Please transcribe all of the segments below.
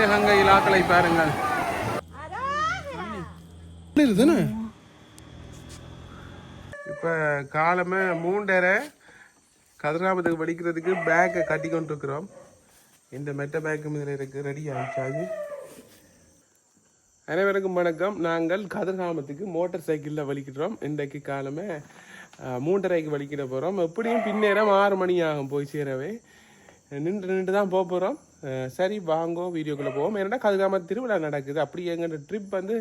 மாணிக்க கங்கை இலாக்களை பாருங்கள். இப்போ காலமே மூன்றரை கதிராமத்துக்கு படிக்கிறதுக்கு பேக்கை கட்டி கொண்டு இருக்கிறோம் இந்த மெட்ட பேக்கும் இதில் இருக்கு ரெடி ஆகிடுச்சாது அனைவருக்கும் வணக்கம். நாங்கள் கதிர்காமத்துக்கு மோட்டார் சைக்கிளில் வலிக்கிறோம். இன்றைக்கு காலமே மூன்றரைக்கு வலிக்கிட போகிறோம் எப்படியும் பின்னேரம் ஆறு மணி ஆகும் போய் சேரவே. நின்று நின்று தான் போக போகிறோம் சரி வாங்கோ வீடியோக்குள்ளே போவோம். ஏன்னா கதிர்காம திருவிழா நடக்குது. அப்படி எங்கள் ட்ரிப் வந்து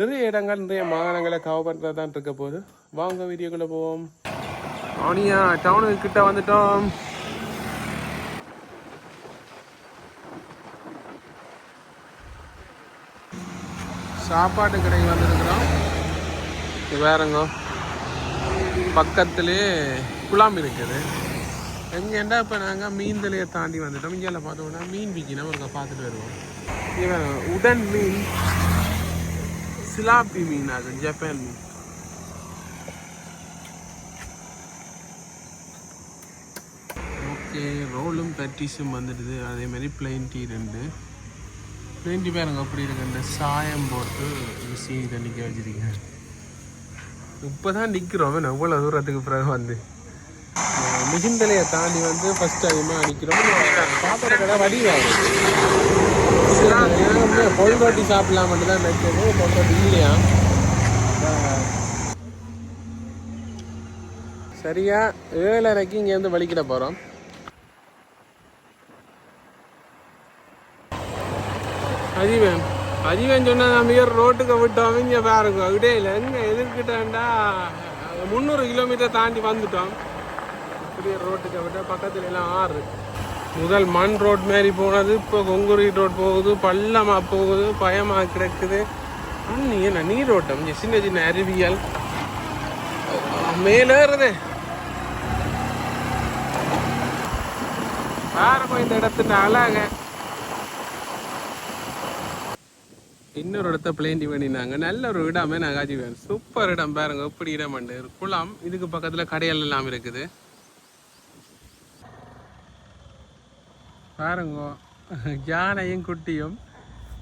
நிறைய இடங்கள் நிறைய மாகாணங்களை கவர் பண்ணுறது தான் இருக்க போகுது. வாங்க வீடியோக்குள்ளே போவோம். ஆனியா டவுனுக்கு கிட்ட வந்துட்டோம். சாப்பாட்டு கடைக்கு வந்திருக்கிறோம். இது வேறங்க பக்கத்துலேயே குழாம் இருக்குது. எங்கேண்டா இப்போ நாங்கள் மீன் தலையை தாண்டி வந்துட்டோம். இங்கே பார்த்தோம்னா மீன் விற்கணும் ஒரு பார்த்துட்டு வருவோம். இவன் உடன் மீன் சிலாப்பி மீன் அது ஜப்பான் மீன். ஓகே ரோலும் பேட்டிஸும் வந்துடுது. அதே மாதிரி பிளைன் டீ ரெண்டு. பிளெயின் டீ பாருங்க அப்படி இருக்கு. இந்த சாயம் போட்டு ருசி நிற்க வச்சிருக்கேன் இப்போ தான் நிற்கிறோம் எவ்வளோ தூரத்துக்கு பிறகு வந்து? மிகுந்தலையை தாண்டி வந்து ஃபர்ஸ்ட் டைமாக அடிக்கிறோம். சாப்பிட்ற கடை வடிவாகும் பொல் ரொட்டி சாப்பிடலாம் மட்டும் தான் நினைக்கிறது பொல்ரோட்டி இல்லையா? சரியா ஏழரைக்கு இங்கேருந்து வலிக்கிட போகிறோம் அதிவன் அதிவன் சொன்ன நம்ம ரோட்டுக்கு விட்டோம். இங்கே பாருங்க. அப்படியே இல்லை எங்கே எதிர்கிட்டா முந்நூறு கிலோமீட்டர் தாண்டி வந்துட்டோம். பெரிய ரோட்டுக்கு விட்டால் பக்கத்துல எல்லாம் ஆறு. முதல் மண் ரோட் மாரி போனது இப்போ கொங்குரீட் ரோட் போகுது பள்ளமா போகுது பயமா கிடக்குது. அண்ணி என்ன நீரோட்டம் இங்க சின்ன சின்ன அருவியல் மேலேறுது பாருங்க இந்த இடத்துல அழக. இன்னொரு இடத்த பிளேண்டி பண்ணினாங்க. நல்ல ஒரு இடமே நான் காஜிவேன் சூப்பர் இடம் பாருங்க. எப்படி இடம் உண்டு குளம். இதுக்கு பக்கத்துல கடைகள் எல்லாம் இருக்குது. பாருங்க. யானையும் குட்டியும்.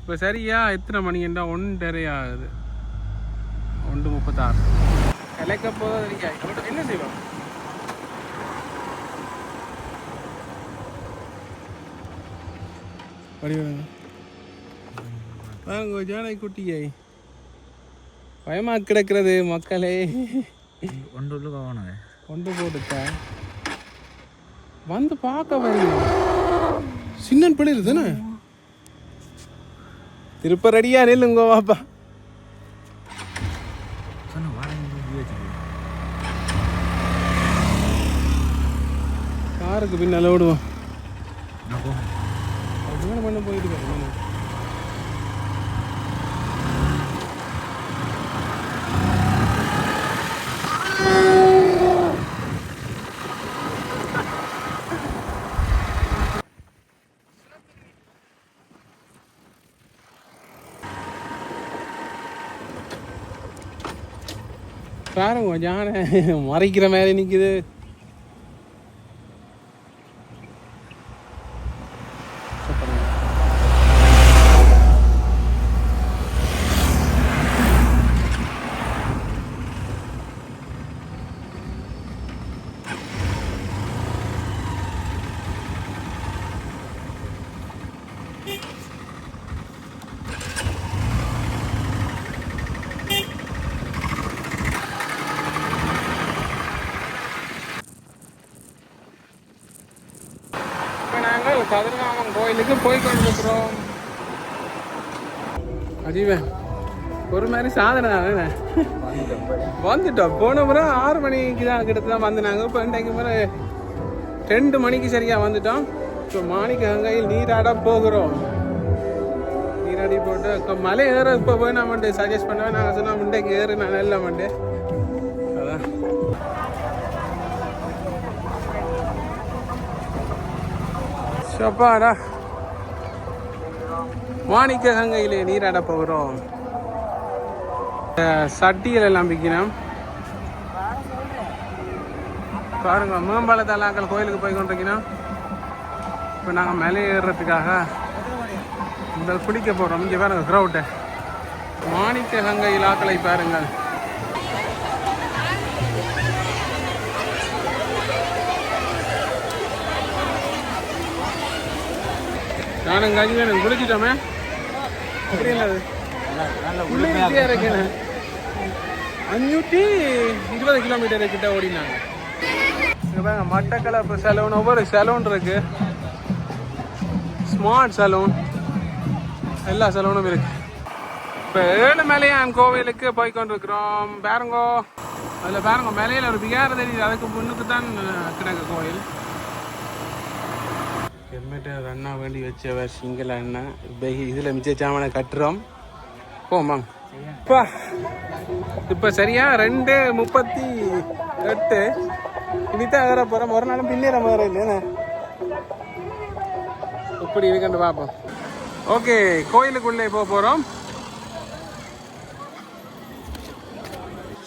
இப்போ சரியா எத்தனை மணிண்டா ஒன்றரை ஆகுது. ஒன்று முப்பத்தாறு. கலைக்க போதும் என்ன செய்வோம் வடிவங்க பாருங்க ஜானை குட்டியை. பயமா கிடக்கிறது மக்களே. ஒன்று உள்ள போகணும் கொண்டு போட்டுட்டா. வந்து பார்க்க வரீங்க சின்னன் பிள்ளைகள் தானே? திருப்ப ரெடியா நில்லுங்க வாப்பா சொன்ன காருக்கு பின்னால அப்படியே பண்ண போயிட்டு பாருங்க பாருங்க யானை மறைக்கிற மாதிரி நிக்குது இப்போ நாங்கள் கோயிலுக்கு போய் கொண்டிருக்கிறோம். அஜீவன் ஒரு மாதிரி சாதனை தானே? வந்துட்டோம். போன முறை ஆறு மணிக்கு தான் கிட்ட தான் வந்து நாங்கள் இப்போ இன்றைக்கு முறை ரெண்டு மணிக்கு சரியாக வந்துட்டோம். இப்போ மாணிக்க கங்கையில் நீராட போகிறோம். நீராடி போட்டு இப்போ மலை ஏற இப்போ போய் நான் மட்டும் சஜஸ்ட் பண்ணுவேன். நாங்கள் சொன்னால் முண்டைக்கு ஏறு நான் நல்ல மாட்டேன் சப்பாடா மாணிக்க கங்கையிலே நீராட போகிறோம். அஹ் சட்டிகள் எல்லாம் விற்கணும் பாருங்க மேம்பால தலாக்கள் கோயிலுக்கு போய் கொண்டிருக்கணும் இப்போ நாங்கள் மேலே ஏறுறதுக்காக உங்கள் பிடிக்க போகிறோம் இங்கே பாருங்கள் க்ரௌட்டை மாணிக்க கங்கை இலாக்களை பாருங்கள். நானும் கஞ்சி வேணும் குளிச்சிட்டோமே எப்படி உள்ளே இருக்கேன் அஞ்சூற்றி இருபது கிலோமீட்டர் கிட்ட ஓடினாங்க. இங்கே பாருங்க மட்டக்களப்பு சலூன் ஒவ்வொரு சலூன் இருக்கு. ஸ்மார்ட் சலூன் எல்லா சலூனும் இருக்கு. இப்போ ஏழு மலையான் கோவிலுக்கு போய் கொண்டிருக்கிறோம் பாருங்கோ. அதில் பாருங்க மேலையில் ஒரு பிகார தெரியுது அதுக்கு முன்னுக்கு தான் கிடக்கு கோயில் ஹெல்மெட்டை அண்ணா வேண்டி வச்சவர் சிங்கள அண்ணன் இப்போ இதில் மிச்ச சாமானை கட்டுறோம். போமாங்க இப்போ இப்போ சரியா ரெண்டு முப்பத்தி எட்டு. இனித்தான் வேற போகிறோம் ஒரு நாளும் பின்னேற மாதிரி இல்லைண்ணே இப்படி இருக்குன்னு பார்ப்போம் ஓகே கோயிலுக்குள்ளே போக போகிறோம்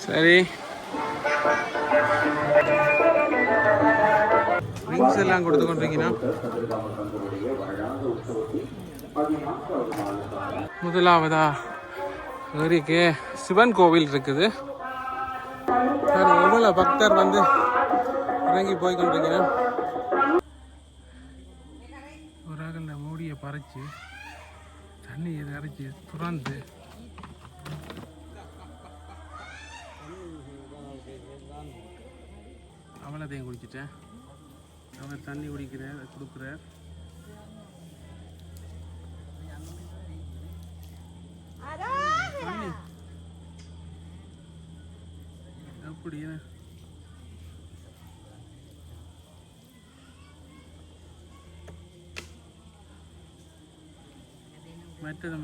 சரி. ரிங்ஸ் எல்லாம் கொடுத்து கொண்டிருக்கீங்கன்னா. முதலாவதா ஏரிக்கு சிவன் கோவில் இருக்குது. பாருங்க, எவ்வளவு பக்தர் வந்து இறங்கி போய் கொண்டிருக்கிறேன் ஒரு இந்த மூடியை பறிச்சு தண்ணி இதை அரைச்சி துறந்து. அவளத்தையும் குடிச்சிட்டேன். அவர் தண்ணி குடிக்கிறார் கொடுக்குறார் தண்ணி. அப்படி மற்றதும்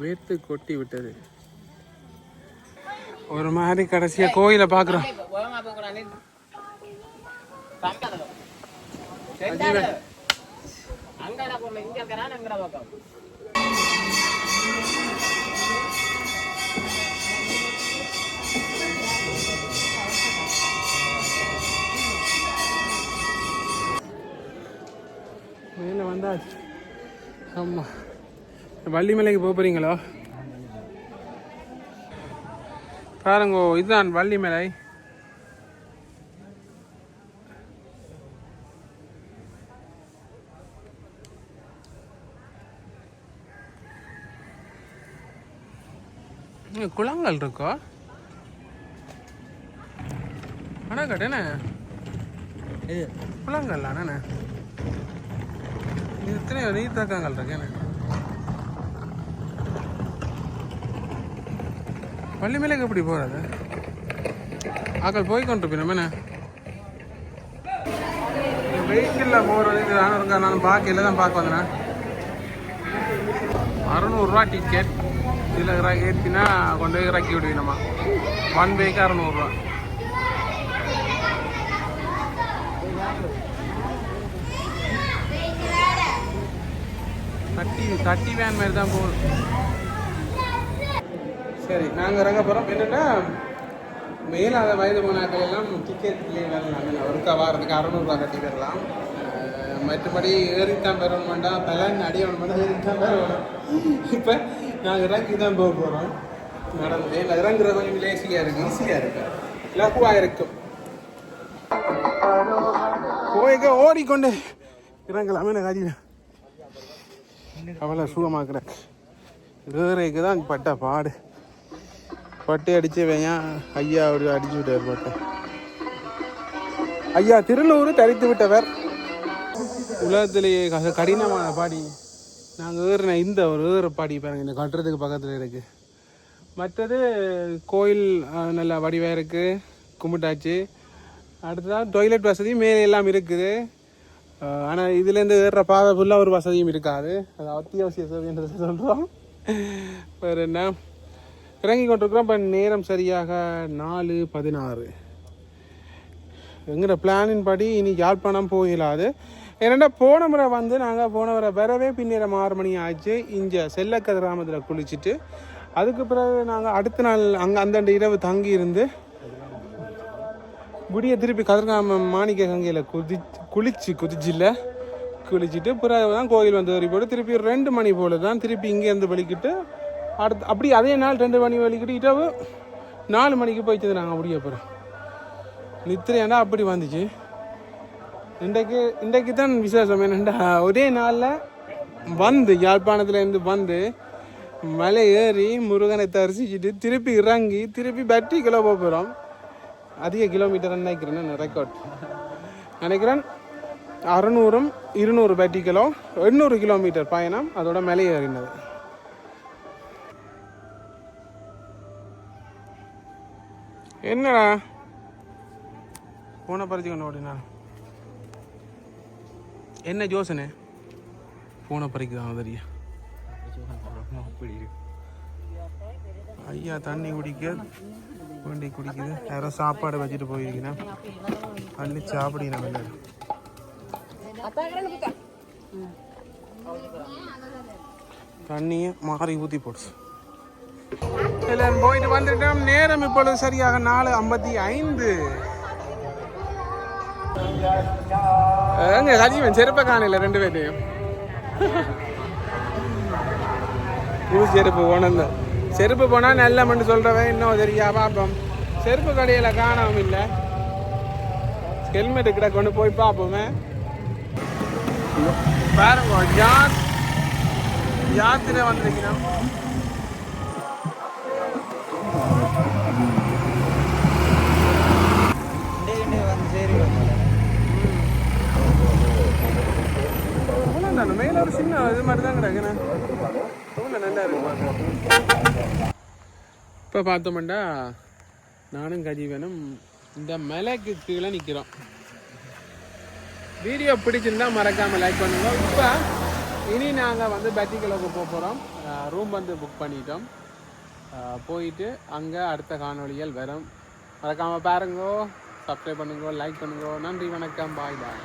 வேர்த்து கொட்டி விட்டது. ஒரு மாதிரி கடைசியா கோயில பாக்குறோம் மேலே வந்தாச்சு? ஆமா. வள்ளிமலைக்கு போக போறீங்களோ? பாருங்க இதுதான் வள்ளிமலை. இங்க குளங்கள் இருக்கோ? அணக்கட்டேண்ணே இது. குளங்கள் அண்ணே இது நீர் தாக்கங்கள் இருக்கேண்ணே வள்ளிமலைக்கு எப்படி போகிறது ஆக்கள் போய் கொண்டிருப்பேன் என்ன? வெஹிக்கிளில் போகிறது இது நானும் இருக்கா? நான் பார்க்கல தான் பார்க்க வந்தேன். அறநூறுரூவா டிக்கெட் இதில் ஏற்றினா கொண்டு போய் இறக்கி விடுவீனம்மா ஒன் வேக்கு அறநூறுரூவா தட்டி தட்டி வேன் மாதிரி தான் போகுது. சரி நாங்கள் இறங்க போகிறோம் என்னென்னா மேலாத வயது போனாக்கள் எல்லாம் டிக்கெட் நாங்கள் ஒருக்கா வாரத்துக்கு அறநூறுவா கட்டி பெறலாம் மற்றபடி ஏறித்தான் பெறணும் வேண்டாம் பலன் அடியவன் வேண்டாம் ஏறித்தான் பெறணும். இப்போ நாங்கள் இறங்கி தான் போக போகிறோம் நடந்து மேலே இறங்குறது கொஞ்சம் லேசியாக இருக்கும் ஈஸியாக இருக்கும். லகுவாக இருக்கும். போய்க்க ஓடிக்கொண்டு இறங்கலாமே. நான் காட்டினேன் அவ்வளோ சுகமாக்குறேன். வேறைக்கு தான் பட்ட பாடு. பட்டு அடித்து வையன் ஐயா அப்படி அடிச்சு விட்டார் பட்டை ஐயா திருநூறு தரித்து விட்டவர். உலகத்திலேயே கடினமான பாடி. நாங்கள் ஏறின இந்த ஒரு ஏற பாடி பாருங்க இந்த கட்டுறதுக்கு பக்கத்தில் இருக்குது மற்றது கோயில் நல்லா வடிவாக இருக்குது கும்பிட்டாச்சு. அடுத்ததான் டொய்லெட் வசதி மேலே எல்லாம் இருக்குது. ஆனால் இதுலேருந்து ஏறுற பாதை ஃபுல்லாக ஒரு வசதியும் இருக்காது. அது அத்தியாவசிய சேவைன்றதை சொல்கிறோம் வேறு என்ன? இறங்கி கொண்டிருக்கிறோம் இப்போ நேரம் சரியாக நாலு பதினாறு. எங்கிற பிளானின் படி இனி யாழ்ப்பாணம் போயிடாது ஏன்னா போன முறை வந்து நாங்கள் போன முறை வரவே பின்னேரம் ஆறு மணி ஆச்சு. இங்கே செல்லக்க கிராமத்தில் குளிச்சுட்டு அதுக்கு பிறகு நாங்கள் அடுத்த நாள் அங்கே அந்தண்ட இரவு தங்கி இருந்து குடியை திருப்பி கதிர்காம மாணிக்க கங்கையில் குதி குளிச்சு குதிச்சில்ல. குளிச்சுட்டு பிறகு தான் கோயில் வந்து வரி போட்டு திருப்பி ரெண்டு மணி போல தான் திருப்பி இங்கேருந்து வலிக்கிட்டு அடுத்து அப்படி அதே நாள் ரெண்டு மணி வலிக்கிட்டு இரவு நாலு மணிக்கு போயிட்டு நாங்கள் அப்படியே அப்புறம் நித்திரையாண்டா அப்படி வந்துச்சு. இன்றைக்கு இன்றைக்கு தான் விசேஷம் என்னென்னா ஒரே நாளில் வந்து யாழ்ப்பாணத்துலேருந்து வந்து மலை ஏறி முருகனை தரிசிச்சுட்டு திருப்பி இறங்கி திருப்பி பேட்டரி கிலோ போகிறோம் அதிக கிலோமீட்டர் நினைக்கிறேன் ரெக்கார்ட் நினைக்கிறேன் அறநூறும் இருநூறு பேட்டிகளும் கிலோ எண்ணூறு கிலோமீட்டர் பயணம் அதோட மேலே ஏறினது. என்னடா? போன பறிச்சுக்கணும் ஓடினா? என்ன ஜோசனே? பூனை பறிக்கிறான் தெரிய ஐயா தண்ணி குடிக்க வேண்டி குடிக்குது. யாரோ சாப்பாடு வச்சுட்டு போயிருக்கீங்கன்னா அள்ளி சாப்பிடுங்க வெளில தண்ணியை மாறி ஊற்றி போடுச்சு. எல்லாரும் போயிட்டு வந்துட்டோம். நேரம் இப்பொழுது சரியாக நாலு ஐம்பத்தி ஐந்து. எங்க சஜீவன் செருப்பை காணல ரெண்டு பேர்டையும் புது செருப்பு போனது செருப்பு போனால் நல்ல மண்டு சொல்கிறவன் இன்னும் தெரியா பார்ப்போம். செருப்பு கடையில் காணவும் இல்லை. ஹெல்மெட்டு கிட்ட கொண்டு போய் பார்ப்போமே. பாருங்க யாத் யாத்திரை வந்திருக்கிறோம்? மேல வந்து சரி மேலே ஒரு சின்ன இது மாதிரி தான் கிடக்குண்ணே. ரொம்ப நல்லா இருக்கு? இப்போ பார்த்தோம்டா நானும் கஜீவனும் இந்த மலைக்கு கீழே நிற்கிறோம் வீடியோ பிடிச்சிருந்தா மறக்காம லைக் பண்ணுங்க. இப்போ இனி நாங்கள் வந்து பட்டிக்கலுக்கு போக போகிறோம் ரூம் வந்து புக் பண்ணிட்டோம். போயிட்டு அங்கே அடுத்த காணொளிகள் வரும். மறக்காமல் பாருங்கோ சப்ஸ்கிரைப் பண்ணுங்கோ லைக் பண்ணுங்க. நன்றி வணக்கம். பாய் பாய்